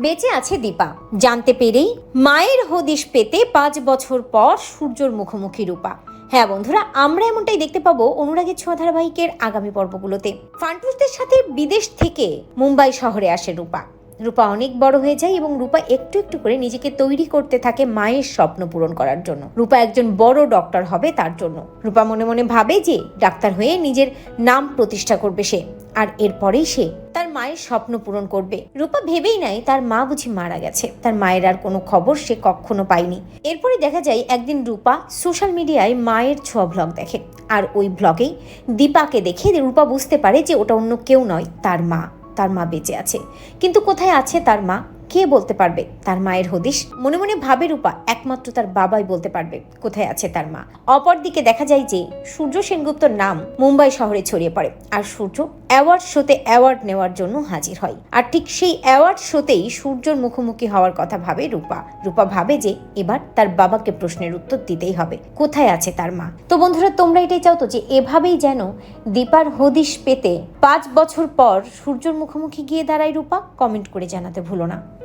বেঁচে আছে দীপা। জানতে পেরেই মায়ের হদিশ পেতে পাঁচ বছর পর সূর্যর মুখোমুখি রূপা। হ্যাঁ বন্ধুরা, আমরা এমনটাই দেখতে পাবো অনুরাগের ছোঁয়া ধারাবাহিকের আগামী পর্বগুলোতে। ফান্টুসদের সাথে বিদেশ থেকে মুম্বাই শহরে আসে রূপা। রূপা অনেক বড় হয়ে যায় এবং রূপা একটু একটু করে নিজেকে তৈরি করতে থাকে মায়ের স্বপ্ন পূরণ করার জন্য। রূপা একজন বড় ডক্টর হবে তার জন্য। রূপা মনে মনে ভাবে যে ডাক্তার হয়ে নিজের নাম প্রতিষ্ঠা করবে সে, আর এরপরেই সে তার মায়ের স্বপ্ন পূরণ করবে। রূপা ভেবেই নাই তার মা বুঝি মারা গেছে। তার মায়ের আর কোনো খবর সে কখনো পায়নি। এরপরে দেখা যায় একদিন রূপা সোশ্যাল মিডিয়ায় মায়ের ছোঁয়া ব্লগ দেখে। আর ওই ব্লগেই দীপাকে দেখে রূপা বুঝতে পারে যে ওটা অন্য কেউ নয়, তার মা। তার মা বেঁচে আছে। কিন্তু কোথায় আছে তার মা? কে বলতে পারবে? তার মায়ের হদিশ? মনে মনে ভাবে রূপা, একমাত্র তার বাবাই বলতে পারবে। কোথায় আছে তার মা? অপরদিকে দেখা যায় যে, সূর্য সেনগুপ্তর নাম মুম্বাই শহরে ছড়িয়ে পড়ে। আর সূর্য অ্যাওয়ার্ড শোতে অ্যাওয়ার্ড নেওয়ার জন্য হাজির হয়। আর ঠিক সেই অ্যাওয়ার্ড শোতেই সূর্যর মুখোমুখি হওয়ার কথা ভাবে রূপা। রূপা ভাবে যে, এবার তার বাবাকে প্রশ্নের উত্তর দিতেই হবে। কোথায় আছে তার মা? তো বন্ধুরা, তোমরা এটাই চাও তো যে, এভাবেই যেন দীপার হদিশ পেতে পাঁচ বছর পর সূর্যর মুখোমুখি গিয়ে দাঁড়ায় রূপা? কমেন্ট করে জানাতে ভুলো না।